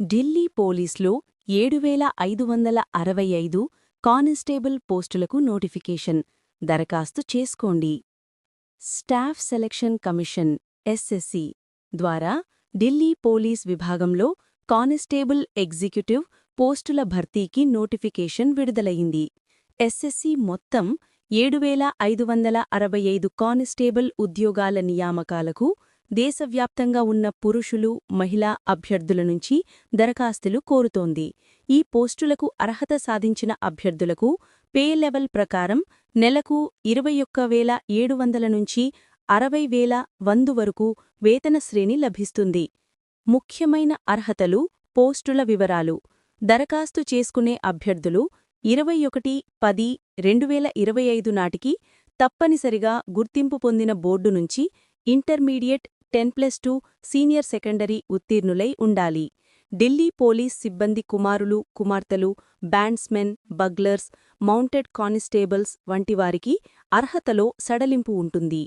ఢిల్లీ పోలీస్లో ఏడు వేల ఐదు వందల అరవై ఐదు కానిస్టేబుల్ పోస్టులకు నోటిఫికేషన్. దరఖాస్తు చేసుకోండి. స్టాఫ్ సెలక్షన్ కమిషన్ ఎస్ఎస్సి ద్వారా ఢిల్లీ పోలీస్ విభాగంలో కానిస్టేబుల్ ఎగ్జిక్యూటివ్ పోస్టుల భర్తీకి నోటిఫికేషన్ విడుదలయింది ఎస్ఎస్సి మొత్తం ఏడు వేల ఐదు వందల అరవై ఐదు కానిస్టేబుల్ ఉద్యోగాల నియామకాలకు దేశవ్యాప్తంగా ఉన్న పురుషులు మహిళా అభ్యర్థుల నుంచి దరఖాస్తులు కోరుతోంది. ఈ పోస్టులకు అర్హత సాధించిన అభ్యర్థులకు పే లెవెల్ ప్రకారం నెలకు ఇరవై ఒక్క వేల ఏడు వందల నుంచి అరవై వేల వందు వరకు వేతన శ్రేణి లభిస్తుంది. ముఖ్యమైన అర్హతలు పోస్టుల వివరాలు. దరఖాస్తు చేసుకునే అభ్యర్థులు ఇరవై ఒకటి పది రెండువేల ఇరవై ఐదు నాటికి తప్పనిసరిగా గుర్తింపు పొందిన బోర్డు నుంచి intermediate ten plus two senior secondary ఉత్తీర్ణులై ఉండాలి. ఢిల్లీ పోలీస్ సిబ్బంది కుమారులు కుమార్తెలు బ్యాండ్స్మెన్ బగ్లర్స్ మౌంటెడ్ కానిస్టేబుల్స్ వంటివారికి అర్హతలో సడలింపు ఉంటుంది.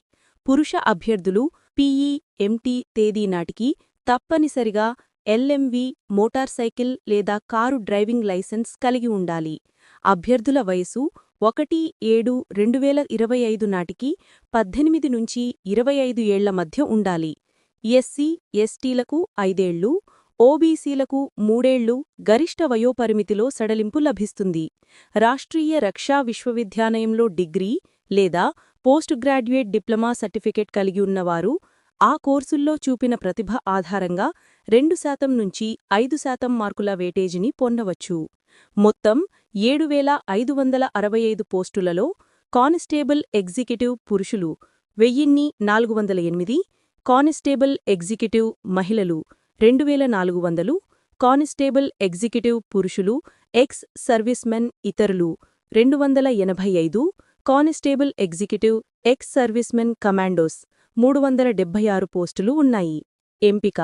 పురుష అభ్యర్థులు పీఈ ఎంటీ తేదీ నాటికి తప్పనిసరిగా ఎల్ఎంవి మోటార్ సైకిల్ లేదా కారు డ్రైవింగ్ లైసెన్స్ కలిగి ఉండాలి. అభ్యర్థుల వయసు ఒకటి ఏడు రెండు వేల ఇరవై ఐదు నాటికి పద్దెనిమిది నుంచి ఇరవై ఐదు ఏళ్ళ మధ్య ఉండాలి. ఎస్సీ ఎస్టీలకు ఐదేళ్ళు ఓబీసీలకు మూడేళ్ళు గరిష్ట వయోపరిమితిలో సడలింపు లభిస్తుంది. రాష్ట్రీయ రక్షా విశ్వవిద్యాలయంలో డిగ్రీ లేదా పోస్ట్ గ్రాడ్యుయేట్ డిప్లొమా సర్టిఫికెట్ కలిగి ఉన్నవారు ఆ కోర్సుల్లో చూపిన ప్రతిభ ఆధారంగా రెండు శాతం నుంచి ఐదు శాతం మార్కుల వేటేజీని పొందవచ్చు. మొత్తం ఏడు వేల ఐదు వందల అరవై ఐదు పోస్టులలో కానిస్టేబుల్ ఎగ్జిక్యూటివ్ పురుషులు వెయ్యిన్ని నాలుగు వందల ఎనిమిది కానిస్టేబుల్ ఎగ్జిక్యూటివ్ మహిళలు రెండు వేల నాలుగు వందలు కానిస్టేబుల్ ఎగ్జిక్యూటివ్ పురుషులు ఎక్స్ సర్వీస్మెన్ ఇతరులు రెండు వందల ఎనభై ఐదు constable executive ex servicemen commandos మూడు వందల డెబ్బై ఆరు పోస్టులు ఉన్నాయి. ఎంపిక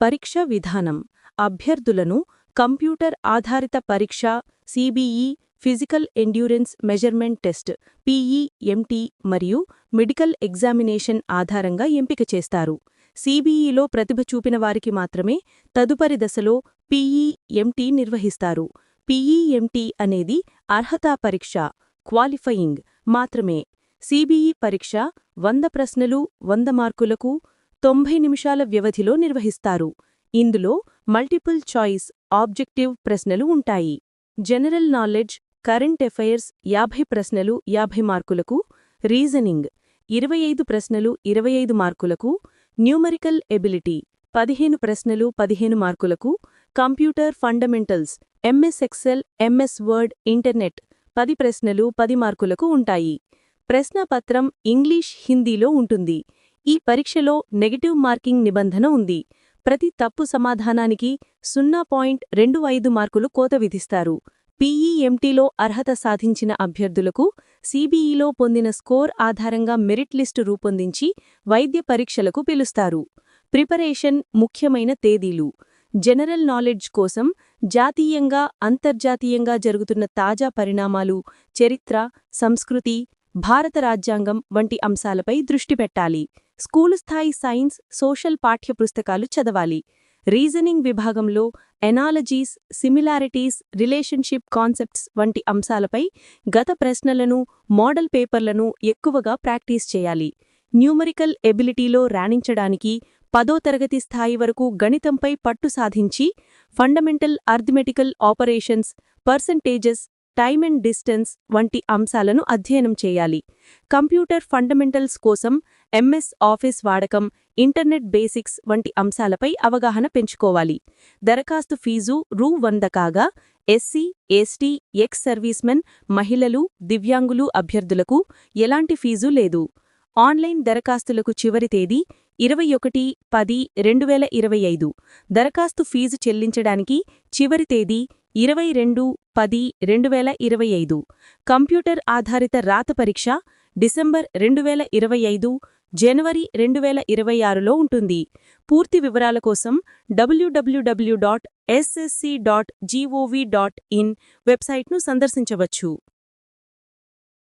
పరీక్ష విధానం అభ్యర్థులను కంప్యూటర్ ఆధారిత పరీక్ష CBE physical endurance measurement test PEMT మరియు మెడికల్ ఎగ్జామినేషన్ ఆధారంగా ఎంపిక చేస్తారు. సిబిఈలో ప్రతిభ చూపిన వారికి మాత్రమే తదుపరి దశలో పీఈఎంటీ నిర్వహిస్తారు. పీఈఎంటీ అనేది అర్హతా పరీక్ష క్వాలిఫయింగ్ మాత్రమే. సిబిఈ పరీక్ష వంద ప్రశ్నలు వంద మార్కులకు తొంభై నిమిషాల వ్యవధిలో నిర్వహిస్తారు. ఇందులో మల్టిపుల్ చాయిస్ ఆబ్జెక్టివ్ ప్రశ్నలు ఉంటాయి. జనరల్ నాలెడ్జ్ కరెంట్ అఫైర్స్ యాభై ప్రశ్నలు యాభై మార్కులకు రీజనింగ్ ఇరవై ఐదు ప్రశ్నలు ఇరవై ఐదు మార్కులకు న్యూమరికల్ ఎబిలిటీ పదిహేను ప్రశ్నలు పదిహేను మార్కులకు computer fundamentals MS Excel MS Word internet పది ప్రశ్నలు పది మార్కులకు ఉంటాయి. ప్రశ్నపత్రం ఇంగ్లీష్ హిందీలో ఉంటుంది. ఈ పరీక్షలో నెగటివ్ మార్కింగ్ నిబంధన ఉంది. ప్రతి తప్పు సమాధానానికి సున్నా పాయింట్ రెండు ఐదు మార్కులు కోత విధిస్తారు. పీఈఎంటీలో అర్హత సాధించిన అభ్యర్థులకు సీబీఈలో పొందిన స్కోర్ ఆధారంగా మెరిట్ లిస్టు రూపొందించి వైద్య పరీక్షలకు పిలుస్తారు. ప్రిపరేషన్ ముఖ్యమైన తేదీలు. జనరల్ నాలెడ్జ్ కోసం జాతీయంగా అంతర్జాతీయంగా జరుగుతున్న తాజా పరిణామాలు చరిత్ర సంస్కృతి భారత రాజ్యాంగం వంటి అంశాలపై దృష్టి పెట్టాలి. స్కూలు స్థాయి సైన్స్ సోషల్ పాఠ్యపుస్తకాలు చదవాలి. రీజనింగ్ విభాగంలో ఎనాలజీస్ సిమిలారిటీస్ రిలేషన్షిప్ కాన్సెప్ట్స్ వంటి అంశాలపై గత ప్రశ్నలను మోడల్ పేపర్లను ఎక్కువగా ప్రాక్టీస్ చేయాలి. న్యూమరికల్ ఎబిలిటీలో రాణించడానికి పదో తరగతి స్థాయి వరకు గణితంపై పట్టు సాధించి fundamental arithmetical operations percentages time and distance వంటి అంశాలను అధ్యయనం చేయాలి. కంప్యూటర్ ఫండమెంటల్స్ కోసం ఎంఎస్ ఆఫీస్ వాడకం ఇంటర్నెట్ బేసిక్స్ వంటి అంశాలపై అవగాహన పెంచుకోవాలి. దరఖాస్తు ఫీజు రూ వంద కాగా ఎస్సీ ఎస్టీ ఎక్స్ సర్వీస్మెన్ మహిళలు దివ్యాంగులు అభ్యర్థులకు ఎలాంటి ఫీజు లేదు. ఆన్లైన్ దరఖాస్తులకు చివరి తేదీ ఇరవై ఒకటి పది రెండు వేల ఇరవై ఐదు. దరఖాస్తు ఫీజు చెల్లించడానికి చివరి తేదీ ఇరవై రెండు పది రెండు వేల ఇరవై ఐదు. కంప్యూటర్ ఆధారిత రాత పరీక్ష డిసెంబర్ రెండు వేల ఇరవై ఐదు జనవరి రెండు వేల ఇరవై ఆరులో ఉంటుంది. పూర్తి వివరాల కోసం WWW dot SSC dot GOV dot in వెబ్సైట్ను సందర్శించవచ్చు.